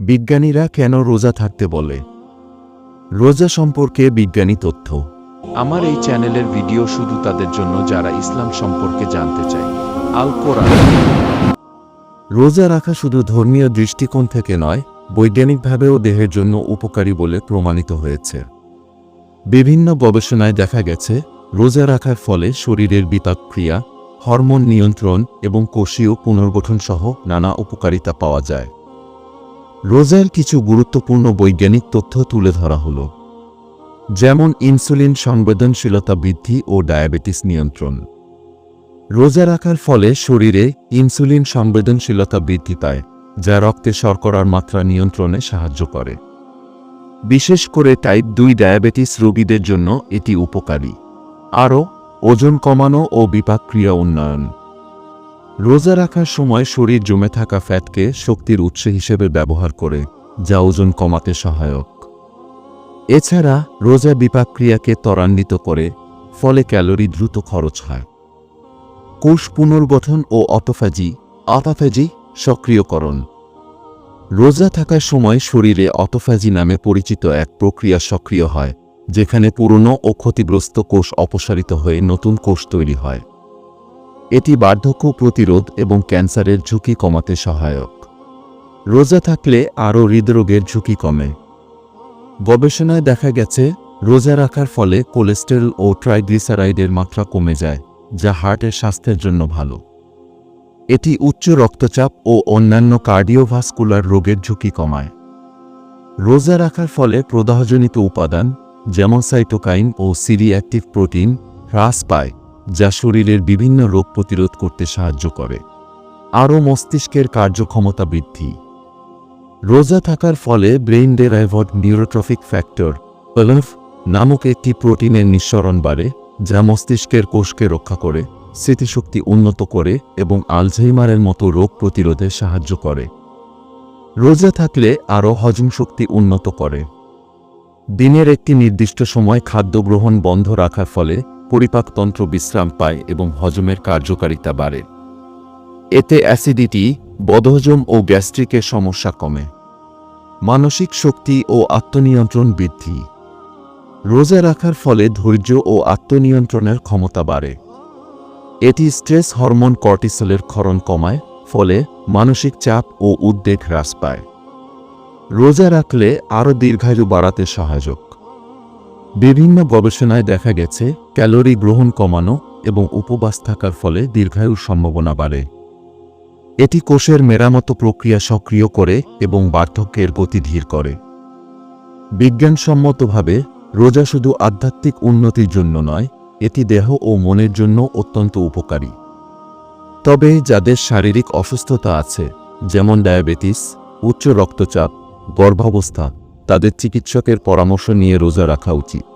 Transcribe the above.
বিজ্ঞানীরা কেন রোজা থাকতে বলে? রোজা সম্পর্কে বিজ্ঞানী তথ্য। আমার এই চ্যানেলের ভিডিও শুধু তাদের জন্য যারা ইসলাম সম্পর্কে জানতে চায়। আল কোরআন। রোজা রাখা শুধু ধর্মীয় দৃষ্টিকোণ থেকে নয় বৈজ্ঞানিকভাবেও দেহের জন্য উপকারী বলে প্রমাণিত হয়েছে। বিভিন্ন গবেষণায় দেখা গেছে রোজা রাখার ফলে শরীরের বিপাকক্রিয়া হরমোন নিয়ন্ত্রণ এবং কোষীয় পুনর্গঠন সহ নানা উপকারিতা পাওয়া যায়। রোজার কিছু গুরুত্বপূর্ণ বৈজ্ঞানিক তথ্য তুলে ধরা হলো, যেমন ইনসুলিন সংবেদনশীলতা বৃদ্ধি ও ডায়াবেটিস নিয়ন্ত্রণ। রোজা রাখার ফলে শরীরে ইনসুলিন সংবেদনশীলতা বৃদ্ধি পায়, যা রক্তে শর্করার মাত্রা নিয়ন্ত্রণে সাহায্য করে। বিশেষ করে টাইপ দুই ডায়াবেটিস রোগীদের জন্য এটি উপকারী। আরও, ওজন কমানো ও বিপাকক্রিয়া উন্নয়ন। রোজা রাখার সময় শরীর জমে থাকা ফ্যাটকে শক্তির উৎস হিসেবে ব্যবহার করে, যা ওজন কমাতে সহায়ক। এছাড়া, রোজা বিপাকক্রিয়াকে ত্বরান্বিত করে, ফলে ক্যালোরি দ্রুত খরচ হয়। কোষ পুনর্গঠন ও অটোফ্যাজি অটোফ্যাজি সক্রিয়করণ। রোজা থাকার সময় শরীরে অটোফ্যাজি নামে পরিচিত এক প্রক্রিয়া সক্রিয় হয়, যেখানে পুরনো ও ক্ষতিগ্রস্ত কোষ অপসারিত হয়ে নতুন কোষ তৈরি হয়। এটি বার্ধক্য প্রতিরোধ এবং ক্যান্সারের ঝুঁকি কমাতে সহায়ক। রোজা থাকলে আরও হৃদরোগের ঝুঁকি কমে। গবেষণায় দেখা গেছে, রোজা রাখার ফলে কোলেস্টেরল ও ট্রাইগ্লিসারাইডের মাত্রা কমে যায়, যা হার্টের স্বাস্থ্যের জন্য ভালো। এটি উচ্চ রক্তচাপ ও অন্যান্য কার্ডিওভাস্কুলার রোগের ঝুঁকি কমায়। রোজা রাখার ফলে প্রদাহজনিত উপাদান, যেমন সাইটোকাইন ও সিরিঅ্যাক্টিভ প্রোটিন, হ্রাস পায়। যা শরীরের বিভিন্ন রোগ প্রতিরোধ করতে সাহায্য করে। আরও মস্তিষ্কের কার্যক্ষমতা বৃদ্ধি। রোজা থাকার ফলে ব্রেইন ডেরাইভড নিউরোট্রফিক ফ্যাক্টর, পলফ, নামক একটি প্রোটিনের নিঃসরণ বাড়ে, যা মস্তিষ্কের কোষকে রক্ষা করে, স্মৃতিশক্তি উন্নত করে এবং আলঝেইমারের মতো রোগ প্রতিরোধে সাহায্য করে। রোজা থাকলে আরও হজম শক্তি উন্নত করে। দিনের একটি নির্দিষ্ট সময় খাদ্য গ্রহণ বন্ধ রাখার ফলে পরিপাকতন্ত্র বিশ্রাম পায় এবং হজমের কার্যকারিতা বাড়ে। এতে অ্যাসিডিটি, বদহজম ও গ্যাস্ট্রিকের সমস্যা কমে। মানসিক শক্তি ও আত্মনিয়ন্ত্রণ বৃদ্ধি। রোজা রাখার ফলে ধৈর্য ও আত্মনিয়ন্ত্রণের ক্ষমতা বাড়ে। এটি স্ট্রেস হরমোন কর্টিসলের ক্ষরণ কমায়, ফলে মানসিক চাপ ও উদ্বেগ হ্রাস পায়। রোজা রাখলে আরও দীর্ঘায়ু বাড়াতে সহায়ক। বিভিন্ন গবেষণায় দেখা গেছে, ক্যালোরি গ্রহণ কমানো এবং উপবাস থাকার ফলে দীর্ঘায়ুর সম্ভাবনা বাড়ে। এটি কোষের মেরামত প্রক্রিয়া সক্রিয় করে এবং বার্ধক্যের গতি ধীর করে। বিজ্ঞানসম্মতভাবে, রোজা শুধু আধ্যাত্মিক উন্নতির জন্য নয়, এটি দেহ ও মনের জন্য অত্যন্ত উপকারী। তবে যাদের শারীরিক অসুস্থতা আছে, যেমন ডায়াবেটিস, উচ্চ রক্তচাপ গর্ভাবস্থা তাদের চিকিৎসকের পরামর্শ নিয়ে রোজা রাখা উচিত।